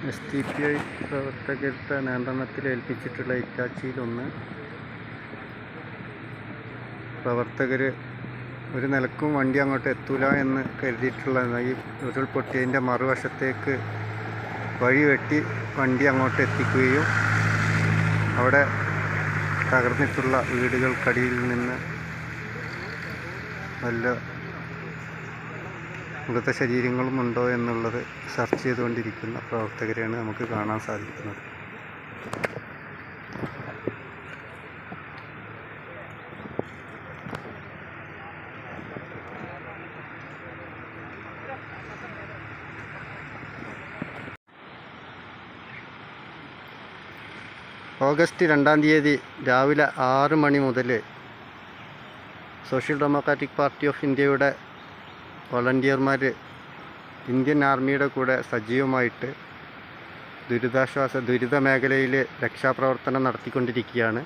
S T P I പ്രവർത്തകരുടെ നിയന്ത്രണത്തിൽ ഏൽപ്പിച്ചിട്ടുള്ള ഇറ്റാച്ചിയിലൊന്ന് പ്രവർത്തകർ ഒരു നിലക്കും വണ്ടി അങ്ങോട്ട് എത്തൂല എന്ന് കരുതിയിട്ടുള്ള ഈ ഉരുൾപൊട്ടിയതിന്റെ മറുവശത്തേക്ക് വഴി വെട്ടി വണ്ടി അങ്ങോട്ട് എത്തിക്കുകയും അവിടെ തകർന്നിട്ടുള്ള വീടുകൾക്കടിയിൽ നിന്ന് വല്ല മൃതശരീരങ്ങളും ഉണ്ടോ എന്നുള്ളത് സെർച്ച് ചെയ്തുകൊണ്ടിരിക്കുന്ന പ്രവർത്തകരെയാണ് നമുക്ക് കാണാൻ സാധിക്കുന്നത്. ഓഗസ്റ്റ് രണ്ടാം തീയതി രാവിലെ ആറ് മണി മുതൽ സോഷ്യൽ ഡെമോക്രാറ്റിക് പാർട്ടി ഓഫ് ഇന്ത്യയുടെ വോളണ്ടിയർമാർ ഇന്ത്യൻ ആർമിയുടെ കൂടെ സജീവമായിട്ട് ദുരിതാശ്വാസ ദുരിത മേഖലയിൽ രക്ഷാപ്രവർത്തനം നടത്തിക്കൊണ്ടിരിക്കുകയാണ്.